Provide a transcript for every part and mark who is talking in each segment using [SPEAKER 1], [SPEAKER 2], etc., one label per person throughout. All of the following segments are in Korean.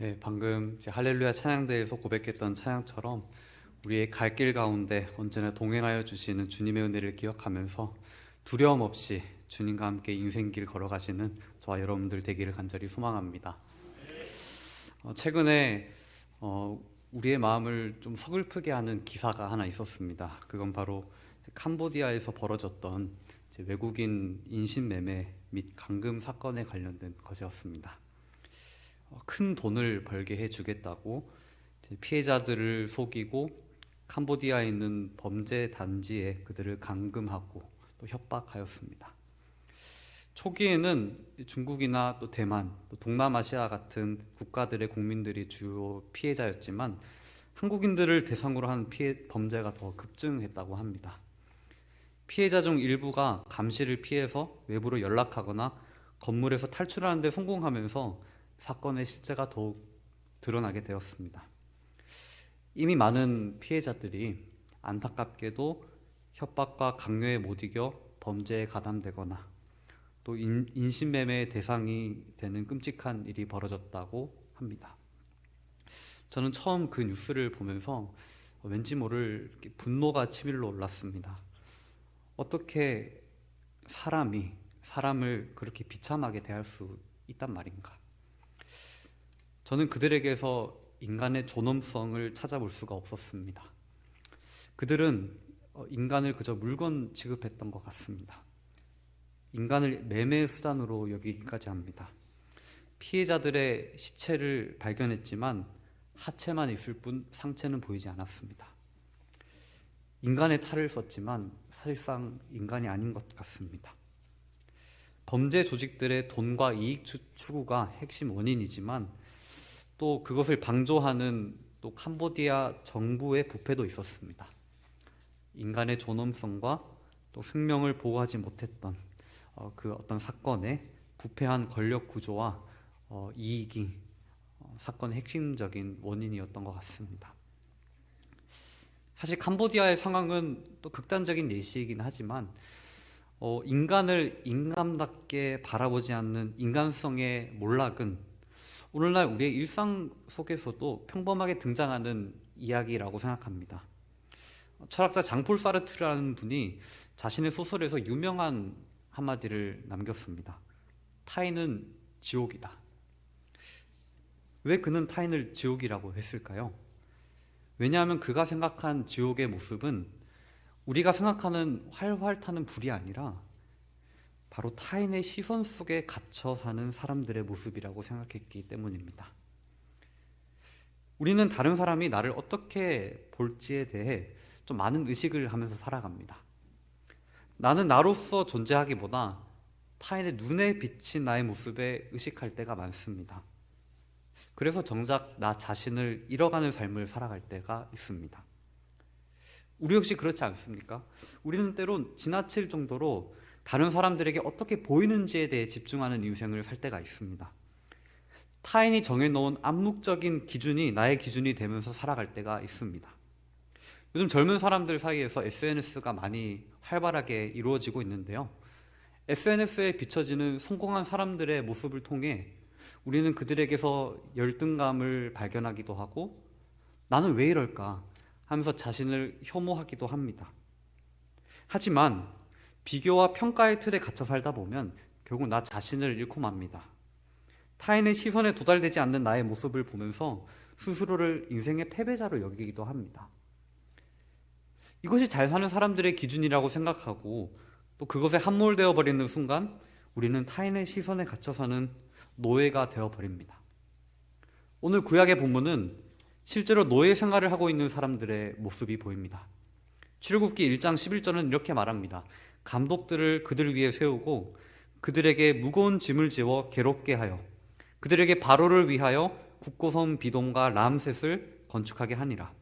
[SPEAKER 1] 네, 방금 할렐루야 찬양대에서 고백했던 찬양처럼 우리의 갈 길 가운데 언제나 동행하여 주시는 주님의 은혜를 기억하면서 두려움 없이 주님과 함께 인생길 걸어가시는 저와 여러분들 되기를 간절히 소망합니다. 어, 최근에 어, 우리의 마음을 좀 서글프게 하는 기사가 하나 있었습니다. 그건 바로 캄보디아에서 벌어졌던 외국인 인신매매 및 감금 사건에 관련된 것이었습니다. 어, 큰 돈을 벌게 해주겠다고 피해자들을 속이고 캄보디아에 있는 범죄 단지에 그들을 감금하고 또 협박하였습니다. 초기에는 중국이나 또 대만, 또 동남아시아 같은 국가들의 국민들이 주요 피해자였지만 한국인들을 대상으로 한 피해 범죄가 더 급증했다고 합니다. 피해자 중 일부가 감시를 피해서 외부로 연락하거나 건물에서 탈출하는 데 성공하면서 사건의 실체가 더욱 드러나게 되었습니다. 이미 많은 피해자들이 안타깝게도 협박과 강요에 못 이겨 범죄에 가담되거나 또 인, 인신매매의 대상이 되는 끔찍한 일이 벌어졌다고 합니다. 저는 처음 그 뉴스를 보면서 왠지 모를 분노가 치밀러 올랐습니다. 어떻게 사람이 사람을 그렇게 비참하게 대할 수 있단 말인가? 저는 그들에게서 인간의 존엄성을 찾아볼 수가 없었습니다. 그들은 어, 인간을 그저 물건 취급했던 것 같습니다. 인간을 매매 수단으로 여기기까지 합니다. 피해자들의 시체를 발견했지만 하체만 있을 뿐 상체는 보이지 않았습니다. 인간의 탈을 썼지만 사실상 인간이 아닌 것 같습니다. 범죄 조직들의 돈과 이익 추- 추구가 핵심 원인이지만 또 그것을 방조하는 또 캄보디아 정부의 부패도 있었습니다. 인간의 존엄성과 또 생명을 보호하지 못했던 어, 그 어떤 사건의 부패한 권력 구조와 어, 이익이 어, 사건의 핵심적인 원인이었던 것 같습니다. 사실 캄보디아의 상황은 또 극단적인 예시이긴 하지만 어, 인간을 인간답게 바라보지 않는 인간성의 몰락은 오늘날 우리의 일상 속에서도 평범하게 등장하는 이야기라고 생각합니다. 철학자 장폴 사르트라는 분이 자신의 소설에서 유명한 한마디를 남겼습니다. 타인은 지옥이다. 왜 그는 타인을 지옥이라고 했을까요? 왜냐하면 그가 생각한 지옥의 모습은 우리가 생각하는 활활 타는 불이 아니라 바로 타인의 시선 속에 갇혀 사는 사람들의 모습이라고 생각했기 때문입니다. 우리는 다른 사람이 나를 어떻게 볼지에 대해 좀 많은 의식을 하면서 살아갑니다. 나는 나로서 존재하기보다 타인의 눈에 비친 나의 모습에 의식할 때가 많습니다. 그래서 정작 나 자신을 잃어가는 삶을 살아갈 때가 있습니다. 우리 역시 그렇지 않습니까? 우리는 때론 지나칠 정도로 다른 사람들에게 어떻게 보이는지에 대해 집중하는 인생을 살 때가 있습니다. 타인이 정해놓은 암묵적인 기준이 나의 기준이 되면서 살아갈 때가 있습니다. 요즘 젊은 사람들 사이에서 SNS가 많이 활발하게 이루어지고 있는데요. SNS에 비춰지는 성공한 사람들의 모습을 통해 우리는 그들에게서 열등감을 발견하기도 하고 나는 왜 이럴까 하면서 자신을 혐오하기도 합니다. 하지만 비교와 평가의 틀에 갇혀 살다 보면 결국 나 자신을 잃고 맙니다. 타인의 시선에 도달되지 않는 나의 모습을 보면서 스스로를 인생의 패배자로 여기기도 합니다. 이것이 잘 사는 사람들의 기준이라고 생각하고 또 그것에 함몰되어 버리는 순간 우리는 타인의 시선에 갇혀 사는 노예가 되어 버립니다. 오늘 구약의 본문은 실제로 노예 생활을 하고 있는 사람들의 모습이 보입니다. 출애굽기 1장 11절은 이렇게 말합니다. 감독들을 그들 위에 세우고 그들에게 무거운 짐을 지워 괴롭게 하여 그들에게 바로를 위하여 국고섬 비동과 람셋을 건축하게 하니라.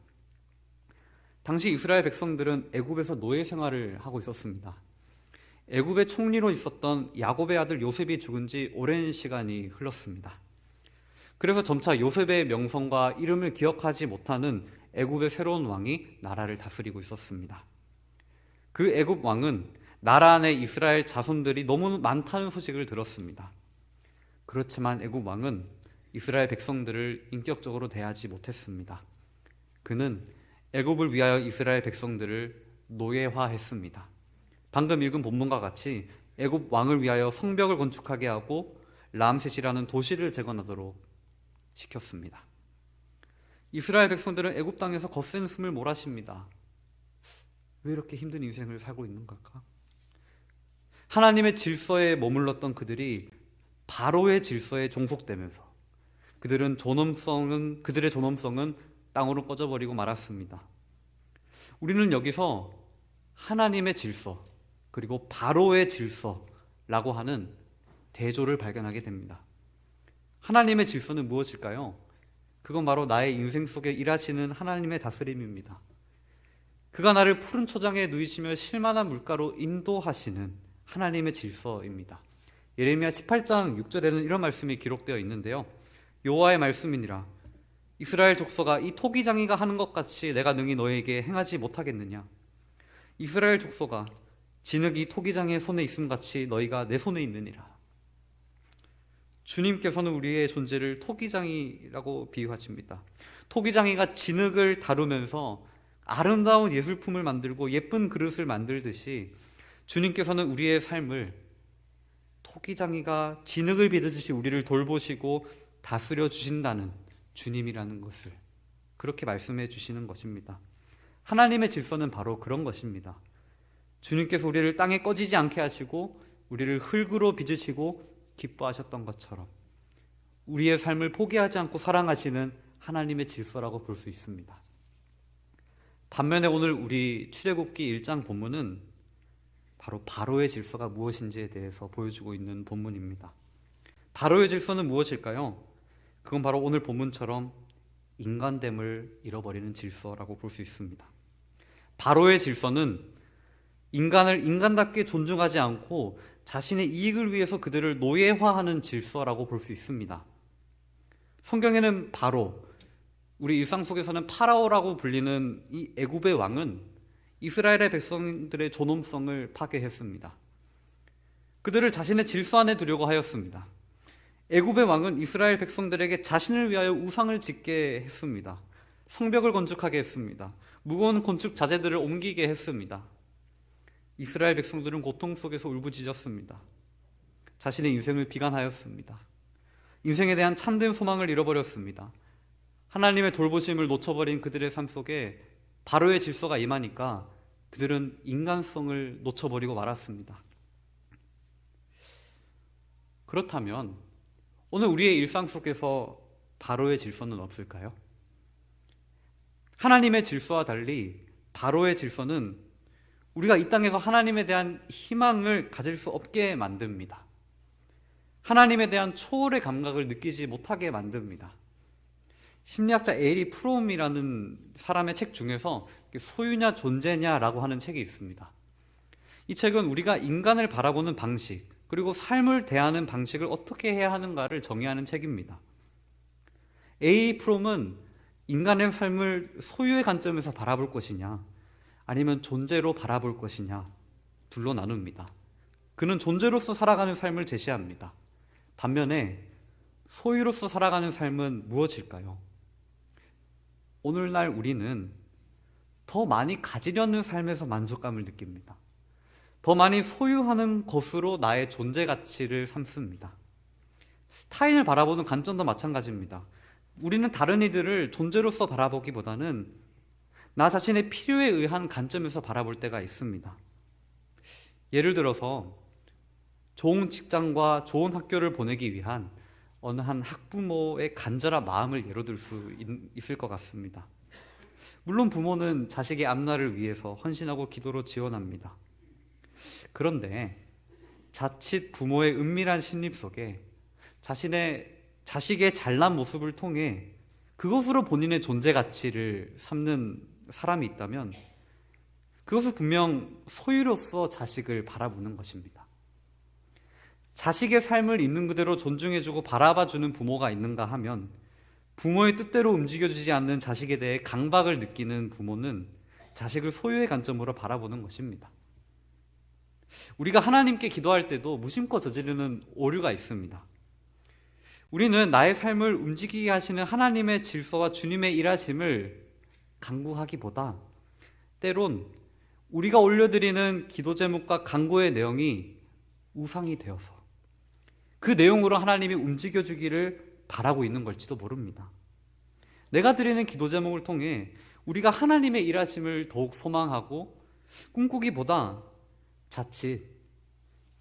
[SPEAKER 1] 당시 이스라엘 백성들은 애굽에서 노예 생활을 하고 있었습니다. 애굽의 총리로 있었던 야곱의 아들 요셉이 죽은 지 오랜 시간이 흘렀습니다. 그래서 점차 요셉의 명성과 이름을 기억하지 못하는 애굽의 새로운 왕이 나라를 다스리고 있었습니다. 그 애굽 왕은 나라 안에 이스라엘 자손들이 너무 많다는 소식을 들었습니다. 그렇지만 애굽 왕은 이스라엘 백성들을 인격적으로 대하지 못했습니다. 그는 애굽을 위하여 이스라엘 백성들을 노예화했습니다. 방금 읽은 본문과 같이 애굽 왕을 위하여 성벽을 건축하게 하고 람셋이라는 도시를 재건하도록 시켰습니다. 이스라엘 백성들은 애굽 땅에서 거센 숨을 몰아쉽니다. 왜 이렇게 힘든 인생을 살고 있는 걸까? 하나님의 질서에 머물렀던 그들이 바로의 질서에 종속되면서 그들은 존엄성은 그들의 존엄성은 땅으로 꺼져버리고 말았습니다. 우리는 여기서 하나님의 질서 그리고 바로의 질서라고 하는 대조를 발견하게 됩니다. 하나님의 질서는 무엇일까요? 그건 바로 나의 인생 속에 일하시는 하나님의 다스림입니다. 그가 나를 푸른 초장에 누이시며 실만한 물가로 인도하시는 하나님의 질서입니다. 예레미야 18장 6절에는 이런 말씀이 기록되어 있는데요. 여호와의 말씀이니라 이스라엘 족속아 이 토기장이가 하는 것 같이 내가 능히 너에게 행하지 못하겠느냐 이스라엘 족속아 진흙이 토기장의 손에 있음 같이 너희가 내 손에 있느니라 주님께서는 우리의 존재를 토기장이라고 비유하십니다. 토기장이가 진흙을 다루면서 아름다운 예술품을 만들고 예쁜 그릇을 만들듯이 주님께서는 우리의 삶을 토기장이가 진흙을 비듯이 우리를 돌보시고 다스려 주신다는 주님이라는 것을 그렇게 말씀해 주시는 것입니다. 하나님의 질서는 바로 그런 것입니다. 주님께서 우리를 땅에 꺼지지 않게 하시고 우리를 흙으로 빚으시고 기뻐하셨던 것처럼 우리의 삶을 포기하지 않고 사랑하시는 하나님의 질서라고 볼 수 있습니다. 반면에 오늘 우리 출애굽기 1장 본문은 바로 바로의 질서가 무엇인지에 대해서 보여주고 있는 본문입니다. 바로의 질서는 무엇일까요? 그건 바로 오늘 본문처럼 인간됨을 잃어버리는 질서라고 볼 수 있습니다. 바로의 질서는 인간을 인간답게 존중하지 않고 자신의 이익을 위해서 그들을 노예화하는 질서라고 볼 수 있습니다. 성경에는 바로 우리 일상 속에서는 파라오라고 불리는 이 애굽의 왕은 이스라엘의 백성들의 존엄성을 파괴했습니다. 그들을 자신의 질서 안에 두려고 하였습니다. 애굽의 왕은 이스라엘 백성들에게 자신을 위하여 우상을 짓게 했습니다. 성벽을 건축하게 했습니다. 무거운 건축 자재들을 옮기게 했습니다. 이스라엘 백성들은 고통 속에서 울부짖었습니다. 자신의 인생을 비관하였습니다. 인생에 대한 참된 소망을 잃어버렸습니다. 하나님의 돌보심을 놓쳐버린 그들의 삶 속에 바로의 질서가 임하니까 그들은 인간성을 놓쳐버리고 말았습니다. 그렇다면 오늘 우리의 일상 속에서 바로의 질서는 없을까요? 하나님의 질서와 달리 바로의 질서는 우리가 이 땅에서 하나님에 대한 희망을 가질 수 없게 만듭니다. 하나님에 대한 초월의 감각을 느끼지 못하게 만듭니다. 심리학자 에리 프롬이라는 사람의 책 중에서 소유냐 존재냐라고 하는 책이 있습니다. 이 책은 우리가 인간을 바라보는 방식, 그리고 삶을 대하는 방식을 어떻게 해야 하는가를 정의하는 책입니다. 에이 프롬은 인간의 삶을 소유의 관점에서 바라볼 것이냐, 아니면 존재로 바라볼 것이냐, 둘로 나눕니다. 그는 존재로서 살아가는 삶을 제시합니다. 반면에 소유로서 살아가는 삶은 무엇일까요? 오늘날 우리는 더 많이 가지려는 삶에서 만족감을 느낍니다. 더 많이 소유하는 것으로 나의 존재 가치를 삼습니다. 타인을 바라보는 관점도 마찬가지입니다. 우리는 다른 이들을 존재로서 바라보기보다는 나 자신의 필요에 의한 관점에서 바라볼 때가 있습니다. 예를 들어서 좋은 직장과 좋은 학교를 보내기 위한 어느 한 학부모의 간절한 마음을 예로 들 수 있을 것 같습니다. 물론 부모는 자식의 앞날을 위해서 헌신하고 기도로 지원합니다. 그런데 자칫 부모의 은밀한 심리 속에 자신의 자식의 잘난 모습을 통해 그것으로 본인의 존재 가치를 삼는 사람이 있다면 그것은 분명 소유로서 자식을 바라보는 것입니다. 자식의 삶을 있는 그대로 존중해주고 바라봐주는 부모가 있는가 하면 부모의 뜻대로 움직여주지 않는 자식에 대해 강박을 느끼는 부모는 자식을 소유의 관점으로 바라보는 것입니다. 우리가 하나님께 기도할 때도 무심코 저지르는 오류가 있습니다. 우리는 나의 삶을 움직이게 하시는 하나님의 질서와 주님의 일하심을 강구하기보다 때론 우리가 올려드리는 기도 제목과 간구의 내용이 우상이 되어서 그 내용으로 하나님이 움직여 주기를 바라고 있는 걸지도 모릅니다. 내가 드리는 기도 제목을 통해 우리가 하나님의 일하심을 더욱 소망하고 꿈꾸기보다 자칫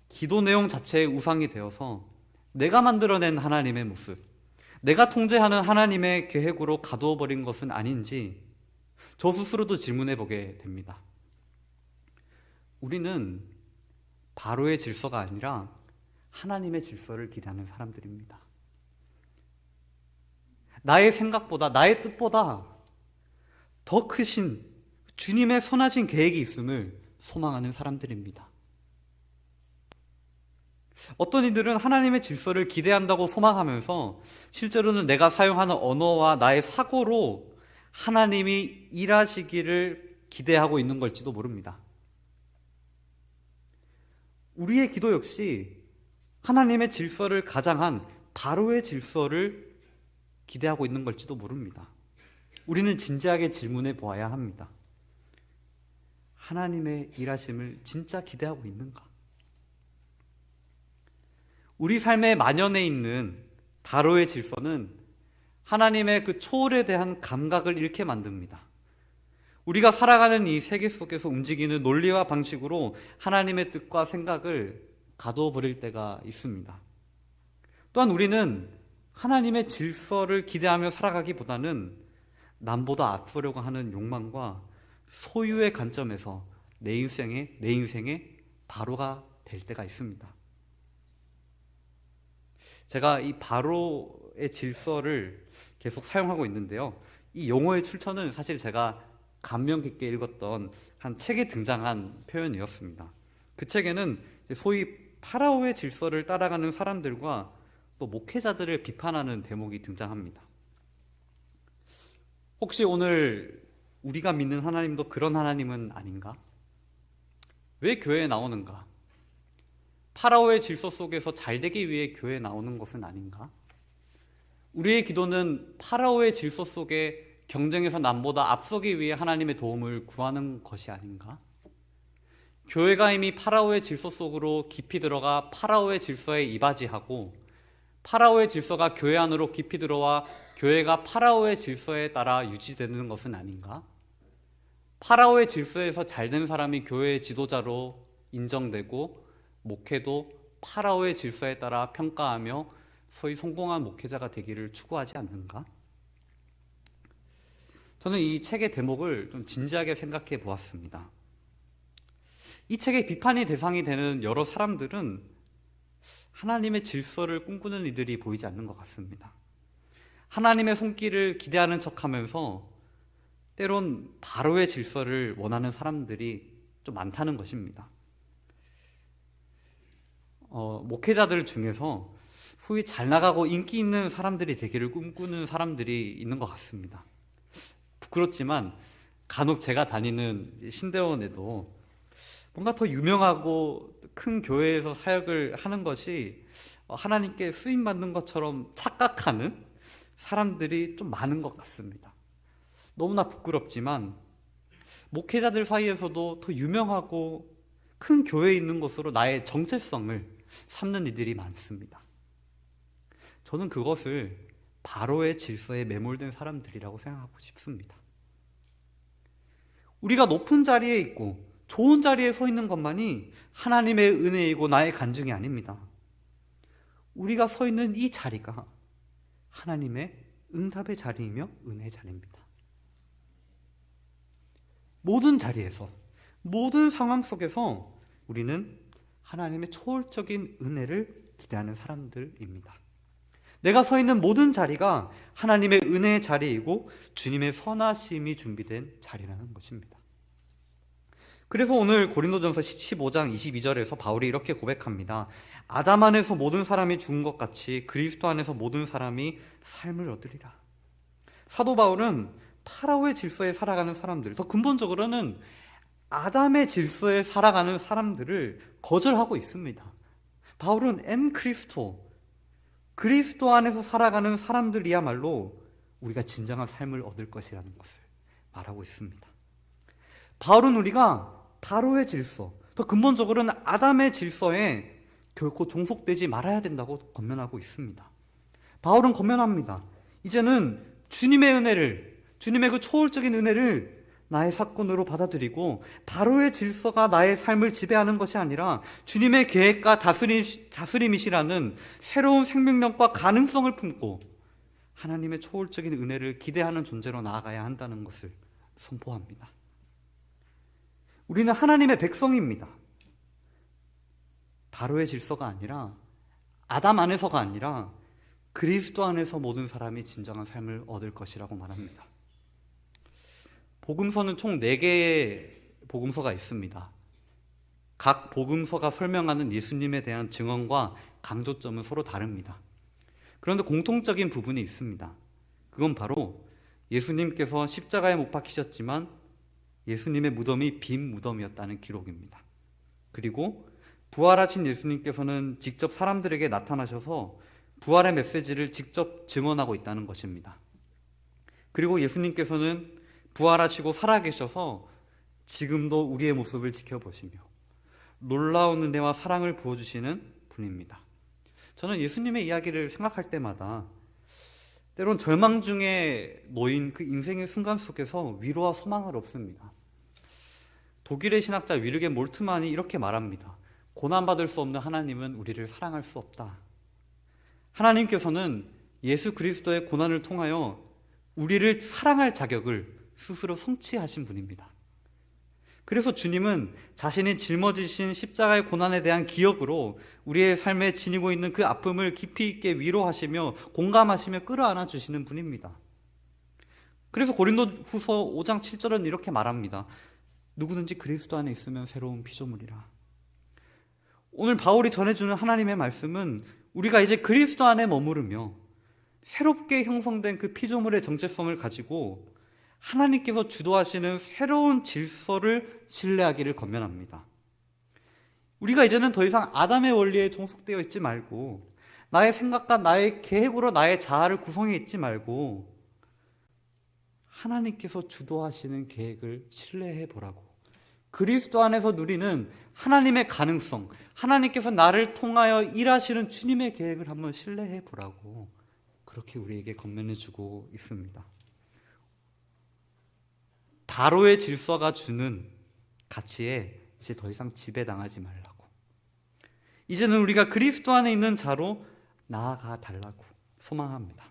[SPEAKER 1] 기도 내용 자체의 우상이 되어서 내가 만들어낸 하나님의 모습, 내가 통제하는 하나님의 계획으로 가두어 버린 것은 아닌지 저 스스로도 질문해 보게 됩니다. 우리는 바로의 질서가 아니라 하나님의 질서를 기대하는 사람들입니다. 나의 생각보다, 나의 뜻보다 더 크신 주님의 선하신 계획이 있음을 소망하는 사람들입니다. 어떤 이들은 하나님의 질서를 기대한다고 소망하면서 실제로는 내가 사용하는 언어와 나의 사고로 하나님이 일하시기를 기대하고 있는 걸지도 모릅니다. 우리의 기도 역시 하나님의 질서를 가장한 바로의 질서를 기대하고 있는 걸지도 모릅니다. 우리는 진지하게 질문해 보아야 합니다. 하나님의 일하심을 진짜 기대하고 있는가? 우리 삶에 만연해 있는 바로의 질서는 하나님의 그 초월에 대한 감각을 잃게 만듭니다. 우리가 살아가는 이 세계 속에서 움직이는 논리와 방식으로 하나님의 뜻과 생각을 가두어 버릴 때가 있습니다. 또한 우리는 하나님의 질서를 기대하며 살아가기보다는 남보다 앞서려고 하는 욕망과 소유의 관점에서 내 인생에 내 인생에 바로가 될 때가 있습니다. 제가 이 바로의 질서를 계속 사용하고 있는데요. 이 용어의 출처는 사실 제가 감명 깊게 읽었던 한 책에 등장한 표현이었습니다. 그 책에는 소위 파라오의 질서를 따라가는 사람들과 또 목회자들을 비판하는 대목이 등장합니다. 혹시 오늘 우리가 믿는 하나님도 그런 하나님은 아닌가? 왜 교회에 나오는가? 파라오의 질서 속에서 잘 되기 위해 교회에 나오는 것은 아닌가? 우리의 기도는 파라오의 질서 속에 경쟁에서 남보다 앞서기 위해 하나님의 도움을 구하는 것이 아닌가? 교회가 이미 파라오의 질서 속으로 깊이 들어가 파라오의 질서에 이바지하고 파라오의 질서가 교회 안으로 깊이 들어와 교회가 파라오의 질서에 따라 유지되는 것은 아닌가? 파라오의 질서에서 잘 된 사람이 교회의 지도자로 인정되고 목회도 파라오의 질서에 따라 평가하며 소위 성공한 목회자가 되기를 추구하지 않는가? 저는 이 책의 대목을 좀 진지하게 생각해 보았습니다. 이 책의 비판의 대상이 되는 여러 사람들은 하나님의 질서를 꿈꾸는 이들이 보이지 않는 것 같습니다. 하나님의 손길을 기대하는 척 하면서 때론 바로의 질서를 원하는 사람들이 좀 많다는 것입니다. 어, 목회자들 중에서 소위 잘 나가고 인기 있는 사람들이 되기를 꿈꾸는 사람들이 있는 것 같습니다. 부끄럽지만 간혹 제가 다니는 신대원에도 뭔가 더 유명하고 큰 교회에서 사역을 하는 것이 하나님께 쓰임 받는 것처럼 착각하는 사람들이 좀 많은 것 같습니다. 너무나 부끄럽지만 목회자들 사이에서도 더 유명하고 큰 교회에 있는 것으로 나의 정체성을 삼는 이들이 많습니다. 저는 그것을 바로의 질서에 매몰된 사람들이라고 생각하고 싶습니다. 우리가 높은 자리에 있고 좋은 자리에 서 있는 것만이 하나님의 은혜이고 나의 간증이 아닙니다. 우리가 서 있는 이 자리가 하나님의 응답의 자리이며 은혜의 자리입니다. 모든 자리에서, 모든 상황 속에서 우리는 하나님의 초월적인 은혜를 기대하는 사람들입니다. 내가 서 있는 모든 자리가 하나님의 은혜의 자리이고 주님의 선하심이 준비된 자리라는 것입니다. 그래서 오늘 고린도전서 15장 22절에서 바울이 이렇게 고백합니다. 아담 안에서 모든 사람이 죽은 것 같이 그리스도 안에서 모든 사람이 삶을 얻으리라. 사도 바울은 파라오의 질서에 살아가는 사람들, 더 근본적으로는 아담의 질서에 살아가는 사람들을 거절하고 있습니다. 바울은 엔 크리스토, 그리스도 안에서 살아가는 사람들이야말로 우리가 진정한 삶을 얻을 것이라는 것을 말하고 있습니다. 바울은 우리가 바로의 질서, 더 근본적으로는 아담의 질서에 결코 종속되지 말아야 된다고 권면하고 있습니다. 바울은 권면합니다. 이제는 주님의 은혜를, 주님의 그 초월적인 은혜를 나의 사건으로 받아들이고 바로의 질서가 나의 삶을 지배하는 것이 아니라 주님의 계획과 다스림, 다스림이시라는 새로운 생명력과 가능성을 품고 하나님의 초월적인 은혜를 기대하는 존재로 나아가야 한다는 것을 선포합니다. 우리는 하나님의 백성입니다. 바로의 질서가 아니라 아담 안에서가 아니라 그리스도 안에서 모든 사람이 진정한 삶을 얻을 것이라고 말합니다. 복음서는 총 4개의 복음서가 있습니다. 각 복음서가 설명하는 예수님에 대한 증언과 강조점은 서로 다릅니다. 그런데 공통적인 부분이 있습니다. 그건 바로 예수님께서 십자가에 못 박히셨지만 예수님의 무덤이 빈 무덤이었다는 기록입니다. 그리고 부활하신 예수님께서는 직접 사람들에게 나타나셔서 부활의 메시지를 직접 증언하고 있다는 것입니다. 그리고 예수님께서는 부활하시고 살아계셔서 지금도 우리의 모습을 지켜보시며 놀라운 은혜와 사랑을 부어주시는 분입니다. 저는 예수님의 이야기를 생각할 때마다 때론 절망 중에 놓인 그 인생의 순간 속에서 위로와 소망을 얻습니다. 독일의 신학자 위르겐 몰트만이 이렇게 말합니다. 고난받을 수 없는 하나님은 우리를 사랑할 수 없다. 하나님께서는 예수 그리스도의 고난을 통하여 우리를 사랑할 자격을 스스로 성취하신 분입니다. 그래서 주님은 자신이 짊어지신 십자가의 고난에 대한 기억으로 우리의 삶에 지니고 있는 그 아픔을 깊이 있게 위로하시며 공감하시며 끌어안아 주시는 분입니다. 그래서 고린도 후서 5장 7절은 이렇게 말합니다. 누구든지 그리스도 안에 있으면 새로운 피조물이라. 오늘 바울이 전해주는 하나님의 말씀은 우리가 이제 그리스도 안에 머무르며 새롭게 형성된 그 피조물의 정체성을 가지고 하나님께서 주도하시는 새로운 질서를 신뢰하기를 권면합니다. 우리가 이제는 더 이상 아담의 원리에 종속되어 있지 말고 나의 생각과 나의 계획으로 나의 자아를 구성해 있지 말고 하나님께서 주도하시는 계획을 신뢰해 보라고. 그리스도 안에서 누리는 하나님의 가능성, 하나님께서 나를 통하여 일하시는 주님의 계획을 한번 신뢰해 보라고. 그렇게 우리에게 권면해 주고 있습니다. 바로의 질서가 주는 가치에 이제 더 이상 지배당하지 말라고. 이제는 우리가 그리스도 안에 있는 자로 나아가 달라고 소망합니다.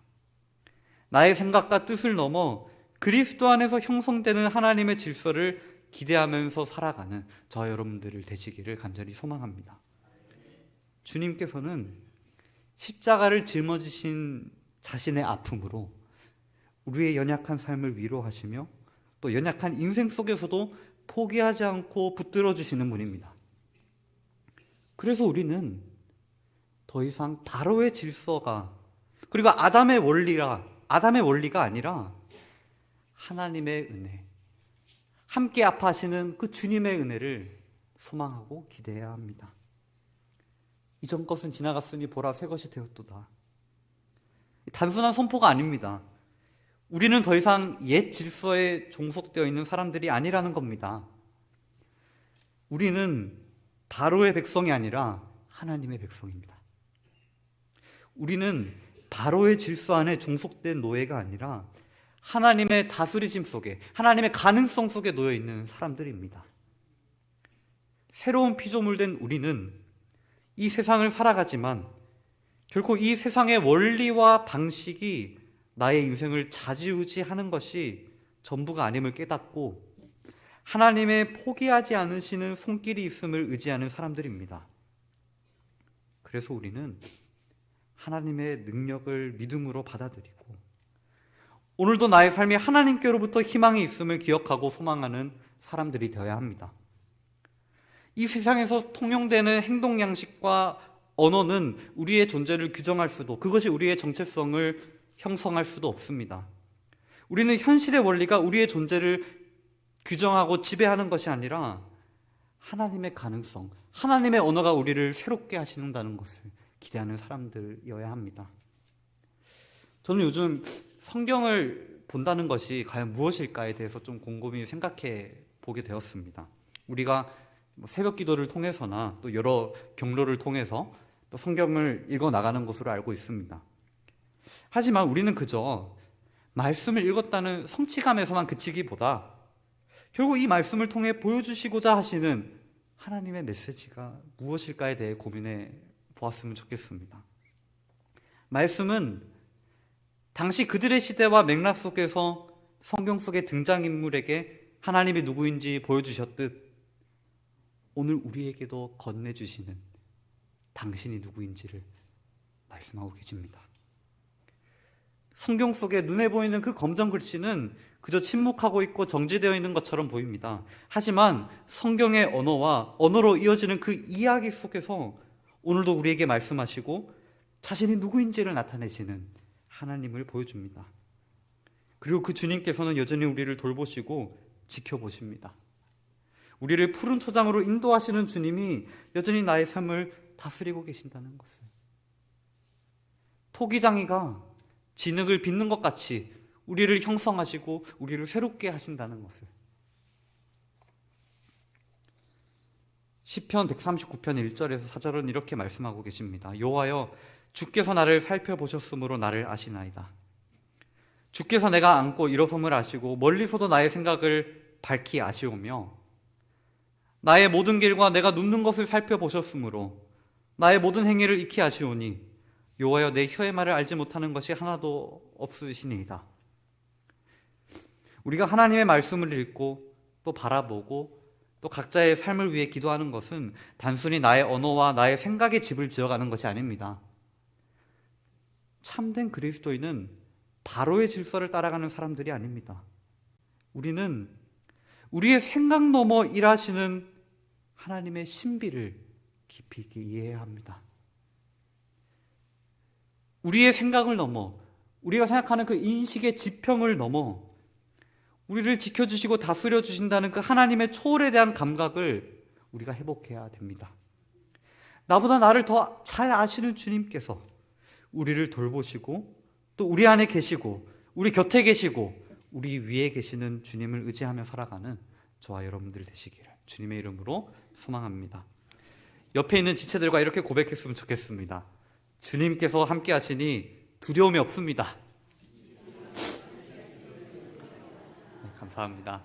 [SPEAKER 1] 나의 생각과 뜻을 넘어 그리스도 안에서 형성되는 하나님의 질서를 기대하면서 살아가는 저 여러분들을 되시기를 간절히 소망합니다. 주님께서는 십자가를 짊어지신 자신의 아픔으로 우리의 연약한 삶을 위로하시며 또 연약한 인생 속에서도 포기하지 않고 붙들어 주시는 분입니다. 그래서 우리는 더 이상 바로의 질서가 그리고 아담의 원리라 아담의 원리가 아니라 하나님의 은혜 함께 아파하시는 그 주님의 은혜를 소망하고 기대해야 합니다. 이전 것은 지나갔으니 보라 새 것이 되었도다. 단순한 선포가 아닙니다. 우리는 더 이상 옛 질서에 종속되어 있는 사람들이 아니라는 겁니다. 우리는 바로의 백성이 아니라 하나님의 백성입니다. 우리는 바로의 질서 안에 종속된 노예가 아니라 하나님의 다스리심 속에, 하나님의 가능성 속에 놓여 있는 사람들입니다. 새로운 피조물 된 우리는 이 세상을 살아가지만 결코 이 세상의 원리와 방식이 나의 인생을 자지우지 하는 것이 전부가 아님을 깨닫고 하나님의 포기하지 않으시는 손길이 있음을 의지하는 사람들입니다. 그래서 우리는 하나님의 능력을 믿음으로 받아들이고 오늘도 나의 삶이 하나님께로부터 희망이 있음을 기억하고 소망하는 사람들이 되어야 합니다. 이 세상에서 통용되는 행동 양식과 언어는 우리의 존재를 규정할 수도 그것이 우리의 정체성을 형성할 수도 없습니다. 우리는 현실의 원리가 우리의 존재를 규정하고 지배하는 것이 아니라 하나님의 가능성, 하나님의 언어가 우리를 새롭게 하시는다는 것을 기대하는 사람들이어야 합니다. 저는 요즘 성경을 본다는 것이 과연 무엇일까에 대해서 좀 곰곰이 생각해 보게 되었습니다. 우리가 뭐 새벽 기도를 통해서나 또 여러 경로를 통해서 또 성경을 읽어 나가는 것으로 알고 있습니다. 하지만 우리는 그저 말씀을 읽었다는 성취감에서만 그치기보다 결국 이 말씀을 통해 보여주시고자 하시는 하나님의 메시지가 무엇일까에 대해 고민해 보았으면 좋겠습니다. 말씀은 당시 그들의 시대와 맥락 속에서 성경 속의 등장인물에게 하나님이 누구인지 보여주셨듯 오늘 우리에게도 건네주시는 당신이 누구인지를 말씀하고 계십니다. 성경 속에 눈에 보이는 그 검정 글씨는 그저 침묵하고 있고 정지되어 있는 것처럼 보입니다. 하지만 성경의 언어와 언어로 이어지는 그 이야기 속에서 오늘도 우리에게 말씀하시고 자신이 누구인지를 나타내시는 하나님을 보여줍니다. 그리고 그 주님께서는 여전히 우리를 돌보시고 지켜보십니다. 우리를 푸른 초장으로 인도하시는 주님이 여전히 나의 삶을 다스리고 계신다는 것을. 토기장이가 진흙을 빚는 것 같이 우리를 형성하시고 우리를 새롭게 하신다는 것을. 시편 139편 1절에서 4절은 이렇게 말씀하고 계십니다. 여호와여 주께서 나를 살펴보셨으므로 나를 아시나이다. 주께서 내가 안고 일어섬을 아시고 멀리서도 나의 생각을 밝히 아시오며 나의 모든 길과 내가 눕는 것을 살펴보셨으므로 나의 모든 행위를 익히 아시오니 여호와여 내 혀의 말을 알지 못하는 것이 하나도 없으시니이다. 우리가 하나님의 말씀을 읽고 또 바라보고 또 각자의 삶을 위해 기도하는 것은 단순히 나의 언어와 나의 생각의 집을 지어가는 것이 아닙니다. 참된 그리스도인은 바로의 질서를 따라가는 사람들이 아닙니다. 우리는 우리의 생각 넘어 일하시는 하나님의 신비를 깊이 있게 이해해야 합니다. 우리의 생각을 넘어 우리가 생각하는 그 인식의 지평을 넘어 우리를 지켜주시고 다스려 주신다는 그 하나님의 초월에 대한 감각을 우리가 회복해야 됩니다. 나보다 나를 더 잘 아시는 주님께서 우리를 돌보시고 또 우리 안에 계시고 우리 곁에 계시고 우리 위에 계시는 주님을 의지하며 살아가는 저와 여러분들 되시기를 주님의 이름으로 소망합니다. 옆에 있는 지체들과 이렇게 고백했으면 좋겠습니다. 주님께서 함께 하시니 두려움이 없습니다. 네, 감사합니다.